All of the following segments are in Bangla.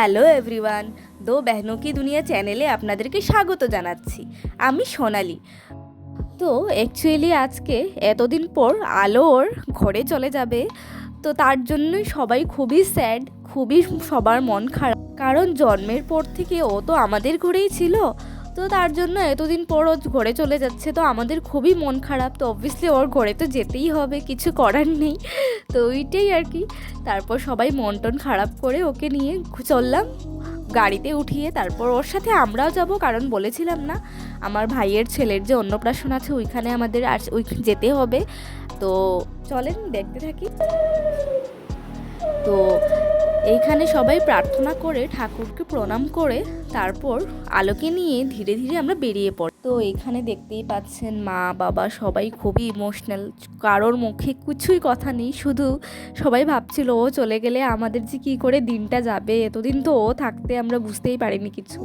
Hello everyone. দো বেহনো কি দুনিয়া চ্যানেলে আপনাদেরকে স্বাগত জানাচ্ছি। আমি সোনালি। তো অ্যাকচুয়ালি আজকে এতদিন পর আলোর ঘরে চলে যাবে। তো তার জন্যই সবাই খুবই স্যাড খুবই সবার মন খারাপ। কারণ জন্মের পর থেকে ও তো আমাদের ঘরেই ছিল। তো তার জন্য এতদিন পর ও ঘরে চলে যাচ্ছে, তো আমাদের খুবই মন খারাপ। তো অবভিয়াসলি ওর ঘরে তো যেতেই হবে, কিছু করার নেই। তো ওইটাই আর কি। তারপর সবাই মন টন খারাপ করে ওকে নিয়ে চললাম। গাড়িতে উঠিয়ে তারপর ওর সাথে আমরাও যাব, কারণ বলেছিলাম না, আমার ভাইয়ের ছেলের যে অন্নপ্রাশন আছে ওইখানে আমাদের আর ওই যেতে হবে। তো চলেন দেখতে থাকি। তো এইখানে সবাই প্রার্থনা করে, ঠাকুরকে প্রণাম করে, তারপর আলোকে নিয়ে ধীরে ধীরে আমরা বেরিয়ে পড়ি। তো এখানে দেখতেই পাচ্ছেন মা, বাবা সবাই খুবই ইমোশনাল কারোর মুখে কিছুই কথা নেই, শুধু সবাই ভাবছিল, ও চলে গেলে আমাদের যে কী করে দিনটা যাবে? এতদিন তো ও থাকতে আমরা বুঝতেই পারিনি কিছু।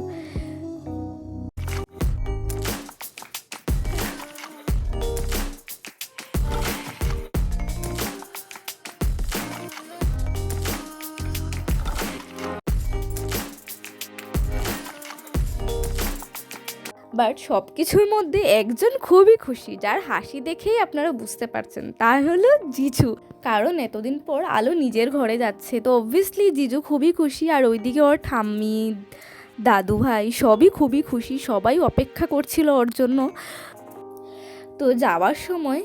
বাট সব কিছুর মধ্যে একজন খুবই খুশি, যার হাসি দেখেই আপনারা বুঝতে পারছেন। তা হলো জিজু। কারণ এতদিন পর আলো নিজের ঘরে যাচ্ছে, তো অবভিয়াসলি জিজু খুবই খুশি আর ওইদিকে ওর ঠাম্মি, দাদু ভাই সবই খুবই খুশি, সবাই অপেক্ষা করছিল ওর জন্য। তো যাওয়ার সময়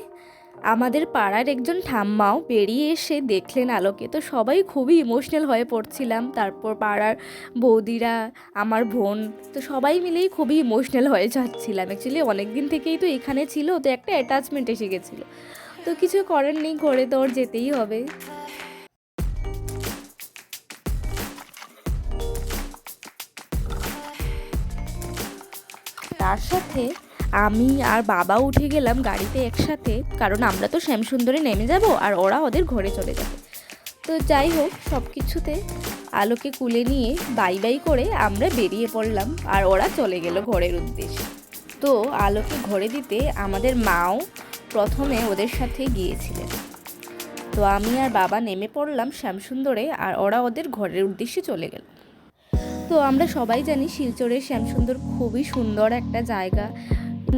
আমাদের পাড়ার একজন ঠাম্মাও বেরিয়ে এসে দেখলেন আলোকে। তো সবাই খুবই ইমোশনাল হয়ে পড়ছিলাম। তারপর পাড়ার বৌদিরা, আমার বোন, তো সবাই মিলেই খুবই ইমোশনাল হয়ে যাচ্ছিলাম। অ্যাকচুয়ালি অনেক দিন থেকেই তো এখানে ছিল, তো একটা অ্যাটাচমেন্ট এসে গেছিল। তো কিছু করার নেই, ঘরে তো যেতেই হবে। তার সাথে আমি আর বাবা উঠে গেলাম গাড়িতে একসাথে, কারণ আমরা তো শ্যামসুন্দরে নেমে যাব আর ওরা ওদের ঘরে চলে যাবে। তো যাই হোক সব কিছুতে আলোকে কুলে নিয়ে বাই বাই করে আমরা বেরিয়ে পড়লাম আর ওরা চলে গেল ঘরের উদ্দেশ্যে। তো আলোকে ঘরে দিতে আমাদের মাও প্রথমে ওদের সাথে গিয়েছিলেন। তো আমি আর বাবা নেমে পড়লাম শ্যামসুন্দরে আর ওরা ওদের ঘরের উদ্দেশ্যে চলে গেল। তো আমরা সবাই জানি শিলচরের শ্যামসুন্দর খুবই সুন্দর একটা জায়গা।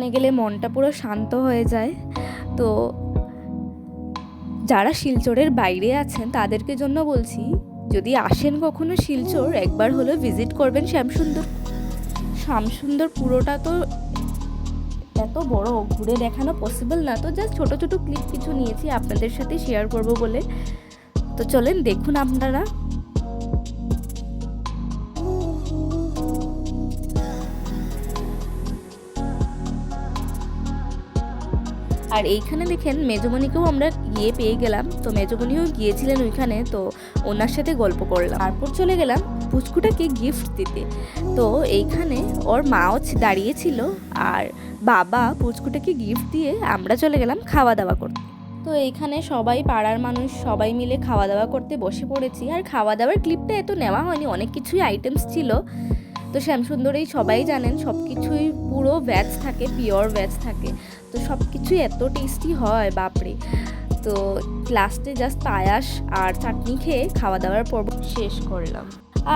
গেলে মনটা পুরো শান্ত হয়ে যায়। তো যারা শিলচরের বাইরে আছেন, তাদেরকে জন্য বলছি, যদি আসেন কখনো শিলচর, একবার হলো ভিজিট করবেন শ্যামসুন্দর। শ্যামসুন্দর পুরোটা তো এত বড়, ঘুরে দেখানো পসিবল না। তো জাস্ট ছোট ছোট ক্লিপ কিছু নিয়েছি, আপনাদের সাথে শেয়ার করব বলে। তো চলেন, দেখুন আপনারা। আর এইখানে দেখেন মেজমণিকেও আমরা গিয়ে পেয়ে গেলাম। তো মেজমণিও গিয়েছিলেন ওইখানে, তো ওনার সাথে গল্প করলাম। তারপর চলে গেলাম পুচকুটাকে গিফট দিতে। তো এইখানে ওর মাও দাঁড়িয়েছিল আর বাবা পুচকুটাকে গিফট দিয়ে আমরা চলে গেলাম খাওয়া দাওয়া করতে। তো এইখানে সবাই, পাড়ার মানুষ সবাই মিলে খাওয়া দাওয়া করতে বসে পড়েছি। আর খাওয়া দাওয়ার ক্লিপটা এত নেওয়া হয়নি, অনেক কিছুই আইটেমস ছিল। তো শ্যামসুন্দরেই সবাই জানেন সব কিছুই পুরো ভ্যাজ থাকে পিওর ভ্যাজ থাকে। তো সব কিছুই এত টেস্টি হয়, বাপরে। তো লাস্টে জাস্ট পায়াস আর চাটনি খেয়ে খাওয়া দাওয়ার পর্ব শেষ করলাম।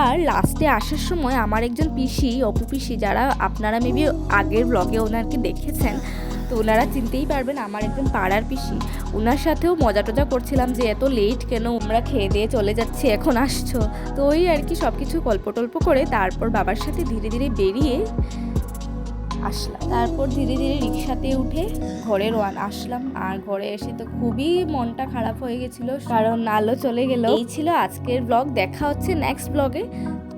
আর লাস্টে আসার সময় আমার একজন পিসি, অপু পিসি, যারা আপনারা মেবি আগের ব্লগে ওনারকে দেখেছেন তো ওনারা চিনতেই পারবেন আমার একজন পাড়ার পিসি। ওনার সাথেও মজা টজা করছিলাম যে এত লেট কেন আমরা খেয়ে দিয়ে চলে যাচ্ছি, এখন আসছো। তো ওই আর কি সব কিছু গল্প টল্প করে তারপর বাবার সাথে ধীরে ধীরে বেরিয়ে আসলাম। তারপর ধীরে ধীরে রিক্সাতে উঠে ঘরে রোয়ান আসলাম। আর ঘরে এসে তো খুবই মনটা খারাপ হয়ে গেছিল, কারণ আলো চলে গেল। এই ছিল আজকের ব্লগ দেখা হচ্ছে নেক্সট ব্লগে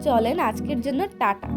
চলেন আজকের জন্য টাটা।